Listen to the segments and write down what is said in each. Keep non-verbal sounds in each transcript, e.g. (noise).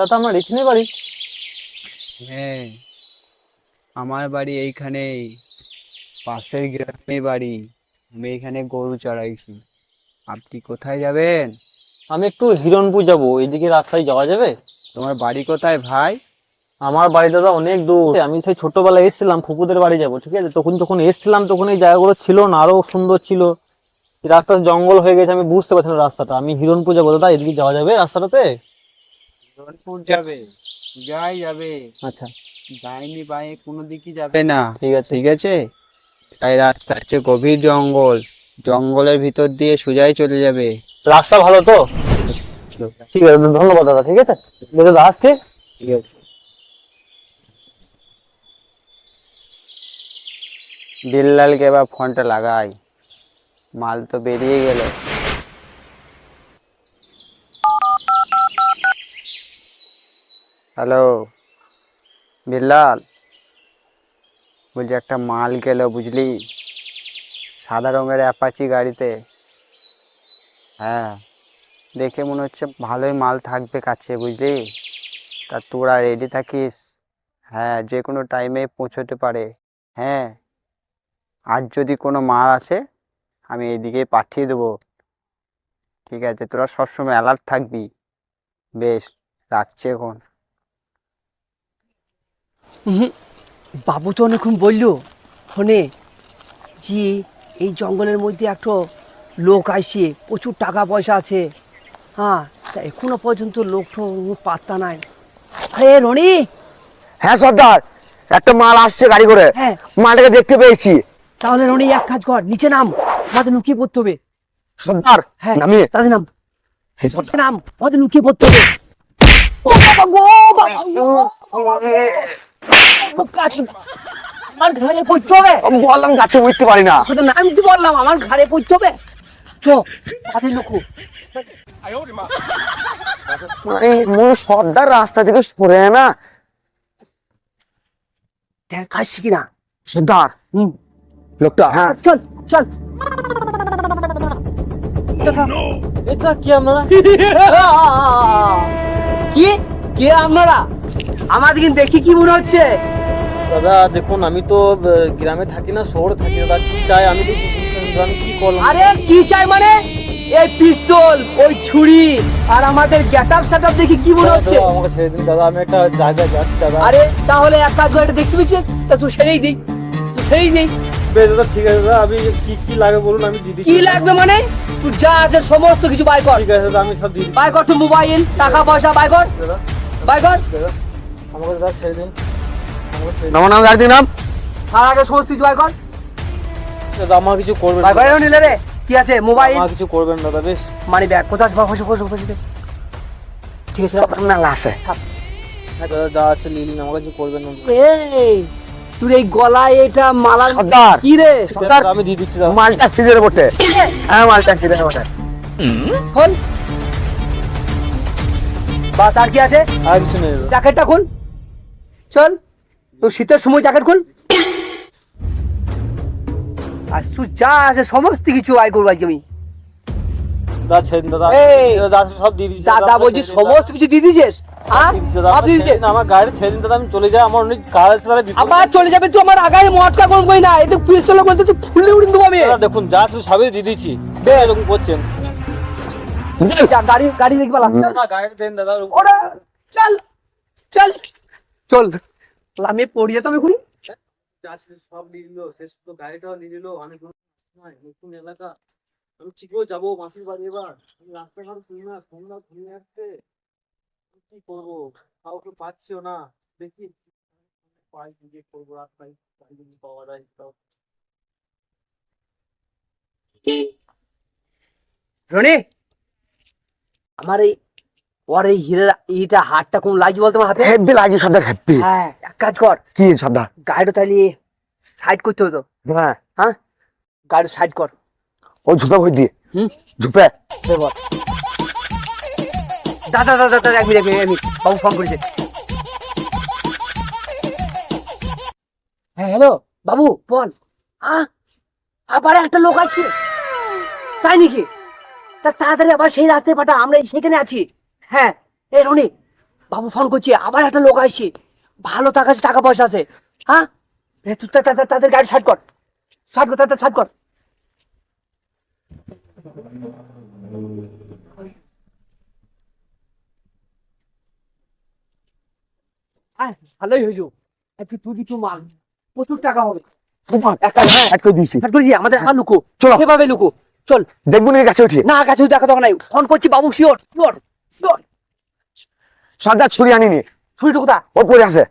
দাদা আমার এখানে বাড়ি। হ্যাঁ আমার বাড়ি এইখানেই পাশের গ্রামে বাড়ি। আমি এখানে গরু চড়াইছি। আপনি কোথায় যাবেন? আমি একটু হিরণপুর যাব এইদিকে রাস্তায় যাওয়া যাবে? তোমার বাড়ি কোথায় ভাই? আমার বাড়ি দাদা অনেক দূর। আমি সেই ছোটবেলায় এসেছিলাম ফুপুদের বাড়ি যাব ঠিক আছে? তখন যখন এসেছিলাম তখন এই জায়গাগুলো ছিল না আরও সুন্দর ছিল। এই রাস্তা জঙ্গল হয়ে গেছে আমি বুঝতে পারছি না রাস্তাটা। আমি হিরণপুর যাব দাদা এদিকে যাওয়া যাবে রাস্তাটাতে? রনপুর যাবে যাই যাবে। আচ্ছা। ডাইনি কোনো দিকই যাবে না। ঠিক আছে। ঠিক আছে? তাই রাস্তা হচ্ছে গভীর জঙ্গল। জঙ্গলের ভিতর দিয়ে সোজাই চলে যাবে। রাস্তা ভালো তো? ঠিক আছে ধন্যবাদ দাদা ঠিক আছে? দাদা আসছে ঠিক আছে। বিল্লালকে এবার ফোনটা লাগাই। মাল তো বেরিয়ে গেল। হ্যালো, বিল্লাল। বলছি একটা মাল গেল বুঝলি? সাদা রঙের অ্যাপাচি গাড়িতে। হ্যাঁ দেখে মনে হচ্ছে ভালোই মাল থাকবে কাছে বুঝলি? তা তোরা রেডি থাকিস? হ্যাঁ যে কোনো টাইমে পৌঁছতে পারে। হ্যাঁ আর যদি কোনো মাল আছে আমি এইদিকে পাঠিয়ে দেবো। ঠিক আছে, তোরা সবসময় অ্যালার্ট থাকবি। বেশ, রাখছি এখন। বাবু তো অনেকক্ষণ বলল ফোনে যে এই জঙ্গলের মধ্যে একটা লোক আসছে প্রচুর টাকা পয়সা আছে হ্যাঁ তা এখনও পর্যন্ত লোকটা পাত্তা নাই আরে রনি হ্যাঁ সর্দার একটা মাল আসছে গাড়ি করে হ্যাঁ মালটাকে দেখতে পেয়েছি তাহলে রনি এক কাজ কর নিচে নাম আমাদের লুকিয়ে পড়তে হবে সর্দার হ্যাঁ নামিয়ে তাদের নাম সর্দার নাম আমাদের লুকিয়ে পড়তে হবে ও বাবা গো বাবা গো, খুব কাছে। আমার ঘরে পড়তে হবে আমি বললাম গাছে উঠতে পারি না। আমি তো বললাম আমার ঘরে পড়তে হবে চো লুকু। এই সর্দার রাস্তা থেকে সরে না। দেখ খাচ্ছি কিনা সর্দার। হুম। লোকটা হ্যাঁ। চল চল। এটা কি আপনারা? (laughs) কি? কে আপনারা? আমাদের কিন্তু দেখি কি মনে হচ্ছে? দাদা দেখুন আমি তো গ্রামে থাকি না শহরে থাকি দাদা কি চাই? আমি তো আমি কি করলাম? আরে কি চাই মানে? এই পিস্তল ওই ছুরি আর আমাদের গেট আপ সেট দেখি কি মনে হচ্ছে? আমাকে ছেড়ে দিন দাদা আমি একটা জায়গায় যাচ্ছি দাদা। আরে তাহলে এক কাজ করে দেখতে পেয়েছিস তা তুই সেরেই দিই তুই সেরেই দিই বেশ দাদা ঠিক আছে দাদা আমি কি কি লাগে বলুন আমি দিদি কি লাগবে মানে? তুই যা আছে সমস্ত কিছু বাই কর। ঠিক আছে দাদা আমি সব দিদি বাই কর তুই মোবাইল টাকা পয়সা বাই কর। দাদা বাই কর। দাদা আমাকে দাদা ছেড়ে দিন। আমাকে ছেড়ে দিন। নাম নাম গাড়ি নাম। তার আগে সমস্ত কিছু কর। দাদা আমার কিছু করবেন বাই না। নিলে রে। কি আছে? মোবাইল? আমার কিছু করবেন দাদা বেশ। Money bag. কোথায় বসে বসে বসে ঠিক আছে সর্দার মেলা হ্যাঁ দাদা যা আছে লিলিন আমার কিছু করবেন না। এই গলায় এটা মালা সর্দার। কি রে? সর্দার। আমি দিয়ে দিচ্ছি মালটা বটে। হ্যাঁ মালটা বটে। বাস আর কি আছে? আর কিছু নেই জ্যাকেটটা খুল। চল তোর শীতের সময় জ্যাকেট খুল। আর তুই যা আছে সমস্ত কিছু আয় করব আজকে আমি। দাদা বলছি সমস্ত কিছু দিয়ে দিয়েছিস? আমার গাড়ি ছেড়ে দিন আমি চলে যাই আমার অনেক কাজ আছে আবার চলে যাবে তুই আমার আগায় মটকা করব কই না এতে পিস্তল বলতে তুই ফুলে উড়িয়ে দেবো আমি। দেখুন যা আছে সবই দিয়ে দিচ্ছি এরকম করছেন। গাড়ি গাড়ি দেখি পালা। না গাড়ি দেন দাদা ওরা চল চল। চল আমি পড়ে যেতাম এখন। সব নিয়ে নিল শেষ তো গাড়িটাও নিয়ে নিল অনেক নতুন এলাকা। আমি ঠিকও যাব মাসির বাড়ি এবার। আমি রাস্তাঘাট শুনি না সন্ধ্যা ঘুমিয়ে আসছে কি করব? কাউকে পাচ্ছিও না। দেখি। পাই গিয়ে করব যদি পাওয়া যায় তাও। রনি! আমার এই ওর এই হিরের এইটা হাতটা কোন লাগছে বলতো আমার হাতে? হেব্বি লাগছে সর্দার হেব্বি হ্যাঁ এক কাজ কর। কি সর্দার গাড়িটা তাহলে সাইড করতে হতো। হ্যাঁ। হ্যাঁ? গাড়ি সাইড কর। ও ঝুপে ভই দিয়ে? হুম। ঝুপে? দাদা দাদা দাদা এক মিনিট এক মিনিট, বাবু ফোন করেছে। হ্যাঁ হ্যালো বাবু বল। হ্যাঁ আবার একটা লোক আছে। তাই নাকি? তা তাড়াতাড়ি আবার সেই রাস্তায় পাঠা আমরা সেখানে আছি। হ্যাঁ এ রনি বাবু ফোন করছে আবার একটা লোক আসছে। ভালো তার কাছে টাকা পয়সা আছে। হ্যাঁ? তুই তাদের গাড়ি সাইড কর। সাইড কর তাদের সাইড কর। হ্যাঁ ভালোই হইল একটু তুই কিছু মাল প্রচুর টাকা হবে। হ্যাঁ আমাদের লুকো। চলো। সেভাবে লুকো। চল। দেখব না কাছে উঠে। না কাছে দেখা দরকার নাই ফোন করছি বাবু শিওর শিওর সর্দার ছুরি আনিনি। ছুরিটা কোথা ও পড়ে আছে।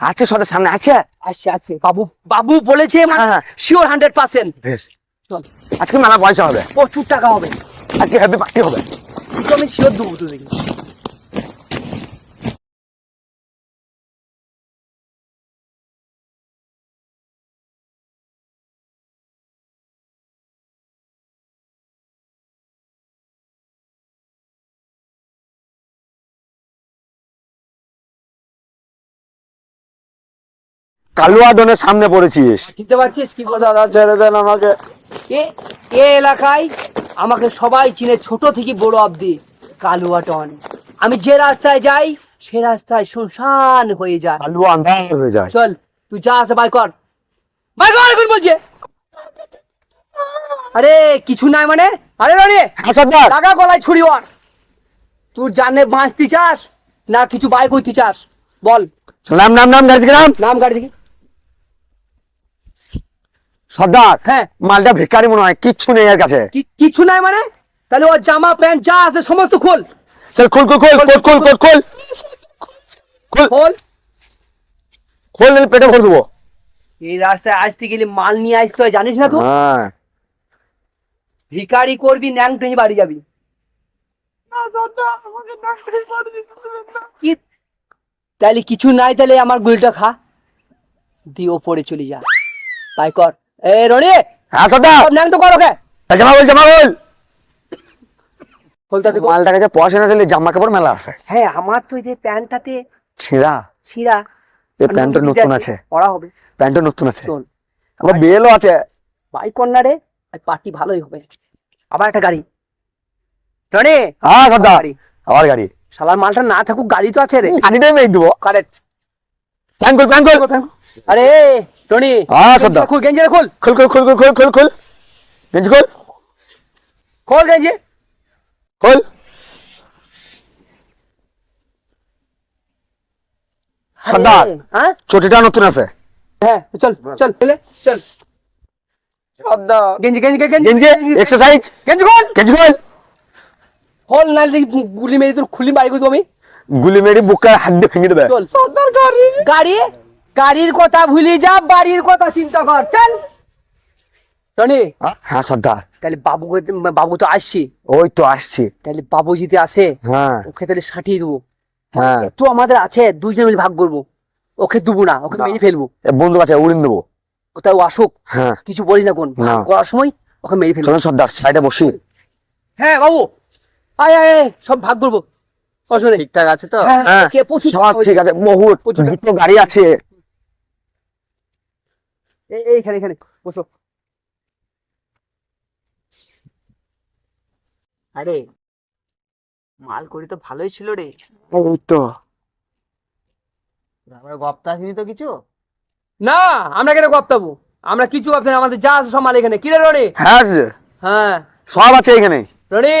আছে সর্দার সামনে আছে? আছে আছে। বাবু বাবু বলেছে। শিওর হান্ড্রেড পার্সেন্ট বেশ। চল। আজকে মেলা পয়সা হবে। প্রচুর টাকা হবে। আজকে হ্যাপি পার্টি হবে। আমি শিওর দেবো তো দেখি কালুয়া ডনের সামনে পড়েছিস। চিনতে পারছিস কি কথা? দাদা ছেড়ে দেন আমাকে। এ এ এলাকায় আমাকে সবাই চিনে ছোট থেকে বড় অব্দি কালুয়া টন আমি যে রাস্তায় যাই সে রাস্তায় শুনশান হয়ে যায়। কালুয়া আন্ধার হয়ে যায়। চল তুই যা আছে বাই কর। বাই কর এখন বলছে। আরে কিছু নাই মানে? আরে রনি হ্যাঁ লাগা গলায় ছুরি ওর তুই জানে বাঁচতে চাস না কিছু বাই করতে চাস? বল। নাম নাম নাম গাড়ি নাম নাম গাড়ি সর্দার হ্যাঁ। মালটা ভিকারি মনে হয় কিচ্ছু নেই এর কাছে। কি কিছু নাই মানে? তাহলে ওর জামা প্যান্ট যা আছে সমস্ত খোল। চল খোল খোল খোল খোল খোল খোল খোল। খোল। খোল। খোল পেটে ভরে দেবো। এই রাস্তায় আসতে গেলে মাল নিয়ে আসতে হয় জানিস না তো? হ্যাঁ। ভিকারি করবি ন্যাং টুই বাড়ি যাবি। কি? তাহলে কিছু নাই তাহলে আমার গুলটা খা। দিয়ে ওপরে চলে যা। তাই কর। এ রনি! হ্যাঁ সর্দার! ন্যাং তো কর ওকে! জামা বল জামা বল! খোলতাতে কর। মালটা পয়সা না দিলে জামা কাপড় মেলা আছে। হ্যাঁ আমার তো এই যে প্যান্টটাতে ছিঁড়া। ছিঁড়া। এই প্যান্টটা নতুন আছে। পড়া হবে। প্যান্টটা নতুন আছে। চল। আমার বেলও আছে। বাই কর্নারে পার্টি ভালোই হবে। আবার একটা গাড়ি। রনি! হ্যাঁ সর্দার। গাড়ি। আবার গাড়ি। শালার মালটা না থাকুক গাড়ি তো আছে রে। গাড়িটাই মেয়ে দেবো। কারেক্ট। আরে টনি হ্যাঁ, সর্দার। খুল গেঞ্জি খুল খোল খোল খোল খোল খোল খোল খোল গেঞ্জি খোল খোল গেঞ্জি খোল সর্দার আরে, হ্যাঁ চটিটা নতুন আছে হ্যাঁ চল চল চলে চল গেঞ্জি গেঞ্জি গেঞ্জি গেঞ্জি এক্সারসাইজ গেঞ্জি খোল গেঞ্জি খোল খোল না দেখি গুলি মেরে তোর খুলি বাড়ি করে দেবো আমি গুলি মেরে বুকটা হাত দিয়ে ভেঙে দেবে চল গাড়ি গাড়ি গাড়ির কথা ভুলি যা বাড়ির কথা চিন্তা কর। চল। টনি হ্যাঁ সর্দার। তাহলে বাবু বাবু তো আসছে। ওই তো আসছি। তাহলে বাবু যদি আসে হ্যাঁ। ওকে তাহলে সাটিয়ে দেবো। হ্যাঁ। এত আমাদের আছে দুইজন মিলে ভাগ করব। ওকে দেবো না ওকে। মেরে ফেলব। বন্ধু আছে উড়িন দেবো। কোথাও আসুক হ্যাঁ। কিছু বলিস না কোন করার সময় ওকে মেরে ফেলব। সর্দার সাইডে বসি। হ্যাঁ বাবু। আয় আয় সব ভাগ করব। অসুবিধা ঠিকঠাক আছে তো? হ্যাঁ হ্যাঁ। ঠিক আছে দুটো গাড়ি আছে। এইখানে এখানে বসো। আরে মাল করি তো ভালোই ছিল রে। এই তো। আমরা গপ্তা আসিনি তো কিছু? না আমরা কেন গপ্তাবো আমরা কিছু ভাবছি না, আমাদের যা আছে সব মাল এখানে। কিরে রনি? হ্যাঁ হ্যাঁ। সব আছে এখানে। রনি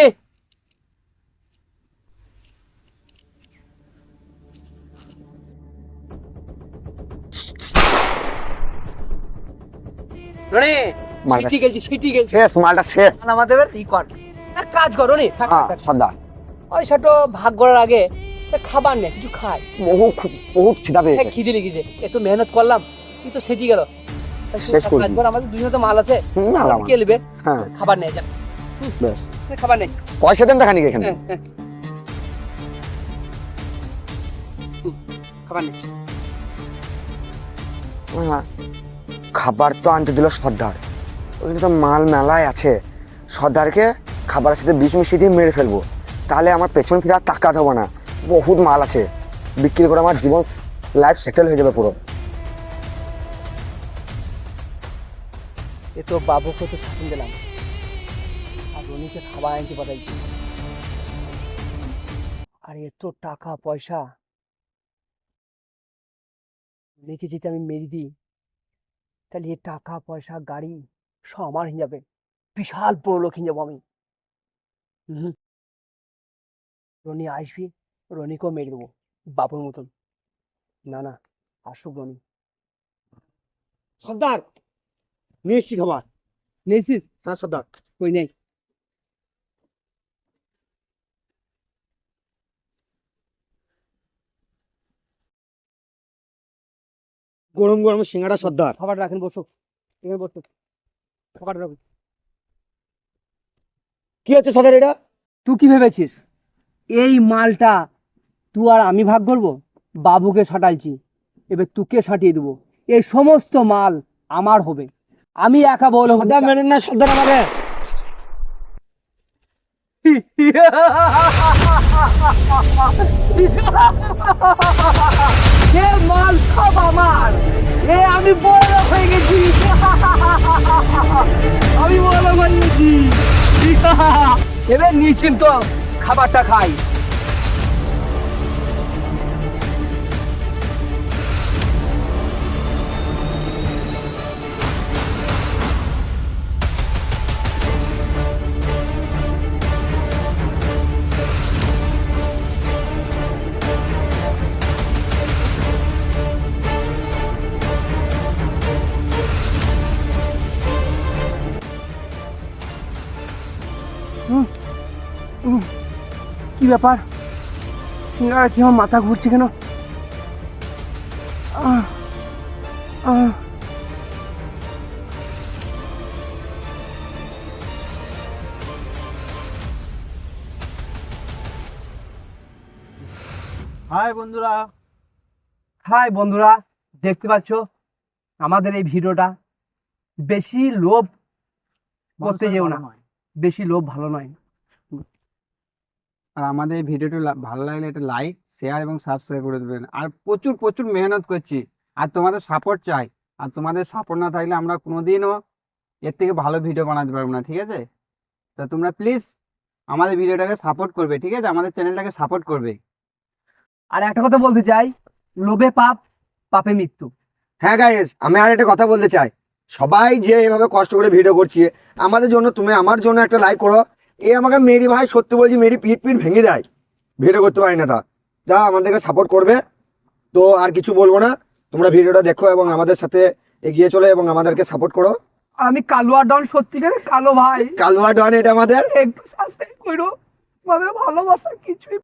রনি মালটা সিটি গেছি সিটি গেছি শেষ মালটা শেষ। আমাদের এবার এক কাজ কর রনি থাক, থাক, থাক। সর্দার ওই সেটা ভাগ করার আগে খাবার নে কিছু খাই বহু বহুত খিদা পেয়েছে। খিদে লেগেছে। এত মেহনত করলাম তুই সেটি গেল। শেষ এক করে কাজ দিই। কর, আমাদের দুজনে তো মাল আছে। মাল। কে নেবে? হ্যাঁ। খাবার নে যা। বেশ। খাবার নে। পয়সা দেন দেখানি এখানে। হ্যাঁ, খাবার হ্যাঁ। খাবার তো আনতে দিল সর্দার। ওইখানে তো মাল মেলায় আছে। সর্দারকে খাবারের সাথে বিষ মিশিয়ে দিয়ে মেরে ফেলব। তাহলে আমার পেছন ফিরে আর তাকাতে হবে না। বহুত মাল আছে। বিক্রি করে আমার জীবন লাইফ সেটেল হয়ে যাবে পুরো। এ তো বাবুকে তো শাসন দিলাম। আর রনিকে খাবার আনতে পাঠাইছি। আর এত টাকা পয়সা রনিকে যদি আমি মেরে দিই তাহলে টাকা পয়সা গাড়ি সব আমার হয়ে যাবে। বিশাল বড় লোক হয়ে যাব আমি। হুম। রনি আসবি রনিকেও মেরে দেবো বাবুর মতন। না না আসুক রনি। সর্দার নিয়ে এসছি খাবার নিয়েছিস হ্যাঁ সর্দার। কই নেই? গরম গরম সিঙ্গারা সর্দার। খাবার রাখেন বসো এখানে বসো খাবার রাখো কি হচ্ছে সর্দার এটা? তুই কি ভেবেছিস? এই মালটা তুই আর আমি ভাগ করব? বাবুকে সাঁটাইছি। এবার তোকে সাঁটিয়ে দেবো। এই সমস্ত মাল আমার হবে। আমি একা বলব সর্দার মেনেন না সর্দার আমাকে। (laughs) এ মাল সব আমার। এ আমি বড় হয়ে গেছি। আমি বড় হয়ে গেছি। এবার নিশ্চিন্ত খাবারটা খাই। কি ব্যাপার? সিঙ্গারা কি আমার মাথা ঘুরছে কেন। হাই বন্ধুরা। হাই বন্ধুরা দেখতে পাচ্ছ? আমাদের এই ভিডিওটা বেশি লোভ করতে যেও না। বেশি লোভ ভালো নয়। আর আমাদের এই ভিডিওটি ভালো লাগলে একটা লাইক শেয়ার এবং সাবস্ক্রাইব করে দেবেন। আর প্রচুর প্রচুর মেহনত করছি। আর তোমাদের সাপোর্ট চাই। আর তোমাদের সাপোর্ট না থাকলে আমরা কোনোদিনও এর থেকে ভালো ভিডিও বানাতে পারব না, ঠিক আছে? তা তোমরা প্লিজ আমাদের ভিডিওটাকে সাপোর্ট করবে, ঠিক আছে? আমাদের চ্যানেলটাকে সাপোর্ট করবে। আর একটা কথা বলতে চাই, লোভে পাপ, পাপে মৃত্যু। হ্যাঁ গাইস আমি আর একটা কথা বলতে চাই। সবাই যে এভাবে কষ্ট করে ভিডিও করছে, আমাদের জন্য, তুমি আমার জন্য একটা লাইক করো। এ আমাকে মেরি ভাই সত্যি বলছি মেরি পিট পিট ভেঙে দেয়। ভিডিও করতে পারি না তা। যা আমাদেরকে সাপোর্ট করবে। তো আর কিছু বলব না। তোমরা ভিডিওটা দেখো এবং আমাদের সাথে এগিয়ে চলো এবং আমাদেরকে সাপোর্ট করো। আমি কালুয়া ডন সত্যিকারের কালো ভাই। কালুয়া ডন এটা আমাদের? একটু সাবস্ক্রাইব করো। আমাদের ভালোবাসা কিছুই